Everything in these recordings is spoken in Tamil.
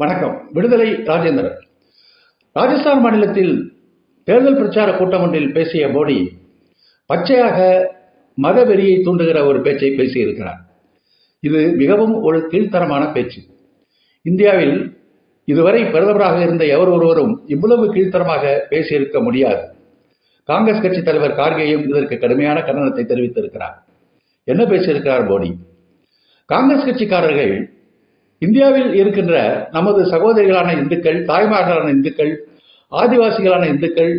வணக்கம். விடுதலை ராஜேந்திரன். ராஜஸ்தான் மாநிலத்தில் தேர்தல் பிரச்சார கூட்டம் ஒன்றில் பேசிய மோடி பச்சையாக மதவெறியை தூண்டுகிற ஒரு பேச்சை பேசியிருக்கிறார். இது மிகவும் ஒரு கீழ்த்தரமான பேச்சு. இந்தியாவில் இதுவரை பிரதமராக இருந்த எவர் ஒருவரும் இவ்வளவு கீழ்த்தரமாக பேசியிருக்க முடியாது. காங்கிரஸ் கட்சி தலைவர் கார்கேயும் இதற்கு கடுமையான கண்டனத்தை தெரிவித்திருக்கிறார். என்ன பேசியிருக்கிறார் மோடி? காங்கிரஸ் கட்சிக்காரர்கள் இந்தியாவில் இருக்கின்ற நமது சகோதரிகளான இந்துக்கள் தாய்மார்களான இந்துக்கள் ஆதிவாசிகளான இந்துக்கள்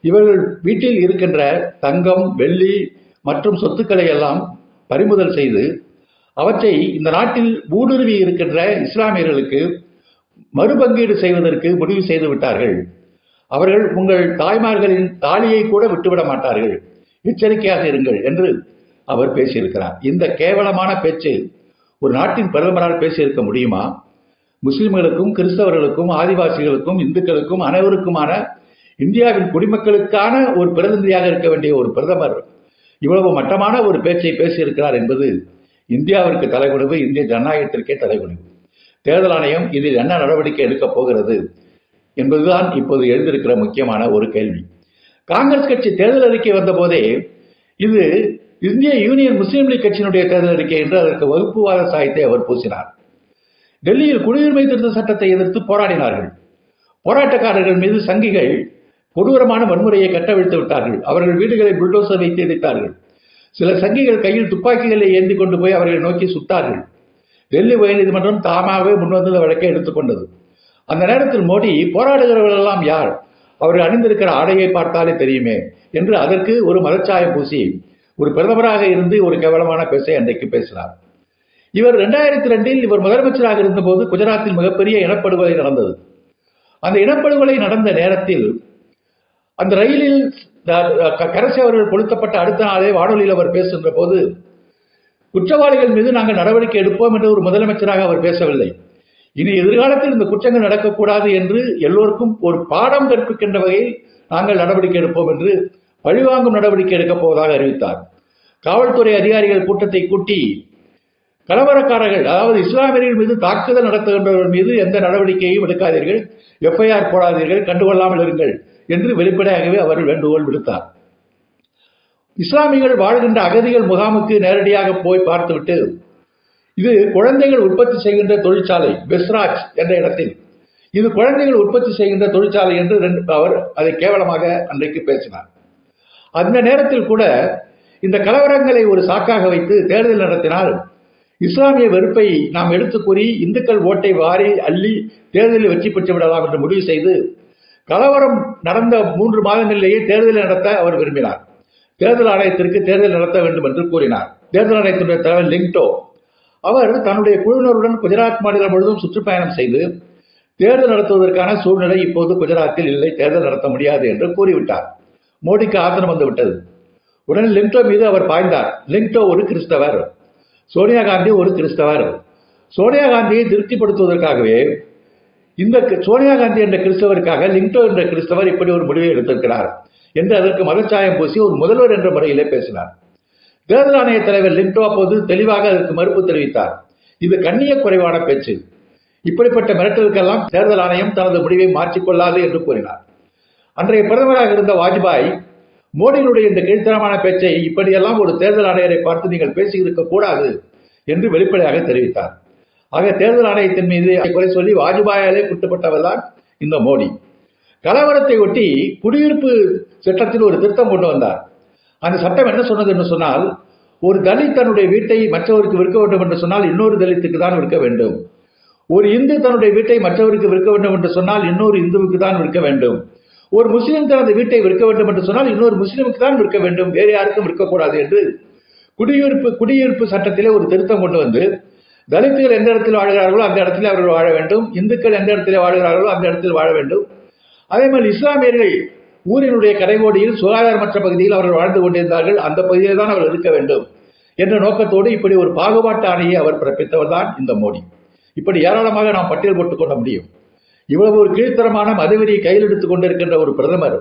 இவர்கள் வீட்டில் இருக்கின்ற தங்கம் வெள்ளி மற்றும் சொத்துக்களை எல்லாம் பறிமுதல் செய்து அவற்றை இந்த நாட்டில் ஊடுருவி இருக்கின்ற இஸ்லாமியர்களுக்கு மறுபங்கீடு செய்வதற்கு முடிவு செய்து விட்டார்கள். அவர்கள் உங்கள் தாய்மார்களின் தாலியை கூட விட்டுவிட மாட்டார்கள். எச்சரிக்கையாக இருங்கள் என்று அவர் பேசியிருக்கிறார். இந்த கேவலமான பேச்சு ஒரு நாட்டின் பிரதமரால் பேசியிருக்க முடியுமா? முஸ்லிம்களுக்கும் கிறிஸ்தவர்களுக்கும் ஆதிவாசிகளுக்கும் இந்துக்களுக்கும் அனைவருக்குமான இந்தியாவின் குடிமக்களுக்கான ஒரு பிரதிநிதியாக இருக்க வேண்டிய ஒரு பிரதமர் இவ்வளவு மட்டமான ஒரு பேச்சை பேசியிருக்கிறார் என்பது இந்தியாவிற்கு தலைகுனிவு இந்திய ஜனநாயகத்திற்கே தலைகுனிவு. தேர்தல் ஆணையம் இதில் என்ன நடவடிக்கை எடுக்கப் போகிறது என்பதுதான் இப்போது எழுந்திருக்கிற முக்கியமான ஒரு கேள்வி. காங்கிரஸ் கட்சி தேர்தல் அறிக்கை வந்தபோதே இது இந்திய யூனியன் முஸ்லீம் லீக் கட்சியினுடைய தேர்தல் அறிக்கை என்று அதற்கு வகுப்புவாத சாயத்தை அவர் பூசினார். டெல்லியில் குடியுரிமை திருத்த சட்டத்தை எதிர்த்து போராடினார்கள். போராட்டக்காரர்கள் மீது சங்கிகள் கொடூரமான வன்முறையை கட்டவிழ்த்து விட்டார்கள். அவர்கள் வீடுகளை புல்டோசர் வைத்து இடித்தார்கள். சில சங்கிகள் கையில் துப்பாக்கிகளை ஏந்தி கொண்டு போய் அவர்களை நோக்கி சுட்டார்கள். டெல்லி உயர்நீதிமன்றம் தாமாகவே முன்வந்த வழக்கை எடுத்துக்கொண்டது அந்த நேரத்தில் மோடி போராடுகிறவர்கள் எல்லாம் யார்? அவர்கள் அணிந்திருக்கிற ஆடையை பார்த்தாலே தெரியுமே என்று அதற்கு ஒரு மதச்சாயம் பூசி ஒரு பிரதமராக இருந்து ஒரு கேவலமான பேசை அன்றைக்கு பேசினார். இவர் ரெண்டாயிரத்தி ரெண்டில் இவர் முதலமைச்சராக இருந்தபோது குஜராத்தில் மிகப்பெரிய இனப்படுகொலை நடந்தது. அந்த இனப்படுகொலை நடந்த நேரத்தில் அந்த ரயிலில் கரசி அவர்கள் கொளுத்தப்பட்ட அடுத்த நாளே வானொலியில் அவர் பேசுகின்ற போது குற்றவாளிகள் மீது நாங்கள் நடவடிக்கை எடுப்போம் என்று ஒரு முதலமைச்சராக அவர் பேசவில்லை. இனி எதிர்காலத்தில் இந்த குற்றங்கள் நடக்கக்கூடாது என்று எல்லோருக்கும் ஒரு பாடம் கற்பிக்கின்ற வகையில் நாங்கள் நடவடிக்கை எடுப்போம் என்று பழிவாங்கும் நடவடிக்கை எடுக்கப் போவதாக அறிவித்தார். காவல்துறை அதிகாரிகள் கூட்டத்தை கூட்டி கலவரக்காரர்கள் அதாவது இஸ்லாமியர்கள் மீது தாக்குதல் நடத்துகின்றவர்கள் மீது எந்த நடவடிக்கையும் எடுக்காதீர்கள் எஃப்ஐஆர் போடாதீர்கள் கண்டுகொள்ளாமல் இருங்கள் என்று வெளிப்படையாகவே அவர் வேண்டுகோள் விடுத்தார். இஸ்லாமியர்கள் வாழ்கின்ற அகதிகள் முகாமுக்கு நேரடியாக போய் பார்த்துவிட்டு இது குழந்தைகள் உற்பத்தி செய்கின்ற தொழிற்சாலை பெஸ்ராஜ் என்ற இடத்தில். இது குழந்தைகள் உற்பத்தி செய்கின்ற தொழிற்சாலை என்று அவர் அதை கேவலமாக அன்றைக்கு பேசினார். அந்த நேரத்தில் கூட இந்த கலவரங்களை ஒரு சாக்காக வைத்து தேர்தல் நடத்தினால் இஸ்லாமிய வெறுப்பை நாம் எடுத்து கூறி இந்துக்கள் ஓட்டை வாரி அள்ளி தேர்தலில் வெற்றி பெற்று விடலாம் என்று முடிவு செய்து கலவரம் நடந்த மூன்று மாதங்களிலேயே தேர்தலை நடத்த அவர் விரும்பினார். தேர்தல் ஆணையத்திற்கு தேர்தல் நடத்த வேண்டும் என்று கூறினார். தேர்தல் ஆணையத்தினுடைய தலைவர் லிங்டோ அவர் தன்னுடைய குழுவினருடன் குஜராத் மாநிலம் முழுவதும் சுற்றுப்பயணம் செய்து தேர்தல் நடத்துவதற்கான சூழ்நிலை இப்போது குஜராத்தில் இல்லை. தேர்தல் நடத்த முடியாது என்று கூறிவிட்டார். மோடிக்கு ஆத்திரம் வந்து விட்டது. உடனே லிங்டோ மீது அவர் பாய்ந்தார். லிங்டோ ஒரு கிறிஸ்தவர். சோனியா காந்தி ஒரு கிறிஸ்தவர். சோனியா காந்தியை திருப்திப்படுத்துவதற்காகவே இந்த சோனியா காந்தி என்ற கிறிஸ்தவருக்காக லிங்டோ என்ற கிறிஸ்தவர் இப்படி ஒரு முடிவை எடுத்திருக்கிறார் என்று அதற்கு மதச்சாயம் பூசி ஒரு முதல்வர் என்ற முறையிலே பேசினார். தேர்தல் ஆணைய தலைவர் லிங்டோ அப்போது தெளிவாக அதற்கு மறுப்பு தெரிவித்தார். இது கண்ணிய குறைவான பேச்சு. இப்படிப்பட்ட மிரட்டலுக்கெல்லாம் தேர்தல் ஆணையம் தனது முடிவை மாற்றிக்கொள்ளாது என்று கூறினார். அன்றைய பிரதமராக இருந்த வாஜ்பாய் மோடியினுடைய இந்த கீழ்த்தரமான பேச்சை இப்படியெல்லாம் ஒரு தேர்தல் ஆணையரை பார்த்து நீங்கள் பேசியிருக்க கூடாது என்று வெளிப்படையாக தெரிவித்தார். ஆக தேர்தல் ஆணையத்தின் மீது குறை சொல்லி வாஜ்பாயாலே குற்றப்பட்டவர் தான் இந்த மோடி. கலவரத்தை ஒட்டி குடியிருப்பு சட்டத்தில் ஒரு திருத்தம் கொண்டு வந்தார். அந்த சட்டம் என்ன சொன்னது என்று சொன்னால் ஒரு தலித் தன்னுடைய வீட்டை மற்றவருக்கு விற்க வேண்டும் என்று சொன்னால் இன்னொரு தலித்துக்கு தான் விற்க வேண்டும். ஒரு இந்து தன்னுடைய வீட்டை மற்றவருக்கு விற்க வேண்டும் என்று சொன்னால் இன்னொரு இந்துவுக்கு தான் விற்க வேண்டும். ஒரு முஸ்லீம் தனது வீட்டை விற்க வேண்டும் என்று சொன்னால் இன்னொரு முஸ்லீமுக்கு தான் விற்க வேண்டும் வேறு யாருக்கும் விற்கக்கூடாது என்று குடியிருப்பு குடியிருப்பு சட்டத்திலே ஒரு திருத்தம் கொண்டு வந்து தலித்துகள் எந்த இடத்தில் வாழ்கிறார்களோ அந்த இடத்துல அவர்கள் வாழ வேண்டும் இந்துக்கள் எந்த இடத்துல வாழ்கிறார்களோ அந்த இடத்தில் வாழ வேண்டும். அதே மாதிரி இஸ்லாமியர்கள் ஊரினுடைய கடைகோடியில் சுகாதாரமற்ற பகுதியில் அவர்கள் வாழ்ந்து கொண்டிருந்தார்கள் அந்த பகுதியில் தான் அவர்கள் இருக்க வேண்டும் என்ற நோக்கத்தோடு இப்படி ஒரு பாகுபாட்டு ஆணையை அவர் பிறப்பித்தவர் தான் இந்த மோடி. இப்படி ஏராளமாக நாம் பட்டியல் போட்டுக் கொள்ள முடியும். இவ்வளவு ஒரு கீழ்த்தரமான மதவெறியை கையில் எடுத்துக் கொண்டிருக்கின்ற ஒரு பிரதமர்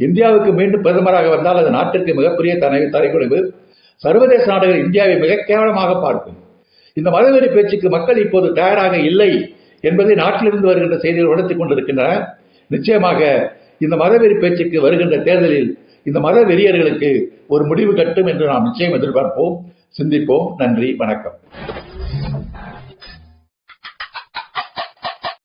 இந்தியாவுக்கு மீண்டும் பிரதமராக வந்தால் அது நாட்டிற்கு மிகப்பெரிய தனி தலைக்குறைவு சர்வதேச நாடுகள் இந்தியாவை மிக கேவலமாக பார்க்கும். இந்த மதவெறி பேச்சுக்கு மக்கள் இப்போது தயாராக இல்லை என்பதை நாட்டிலிருந்து வருகின்ற செய்திகள் உணர்த்திக் கொண்டிருக்கின்றன. நிச்சயமாக இந்த மதவெறி பேச்சுக்கு வருகின்ற தேர்தலில் இந்த மத வெறியர்களுக்கு ஒரு முடிவு கட்டும் என்று நாம் நிச்சயம் எதிர்பார்ப்போம் சிந்திப்போம். நன்றி வணக்கம்.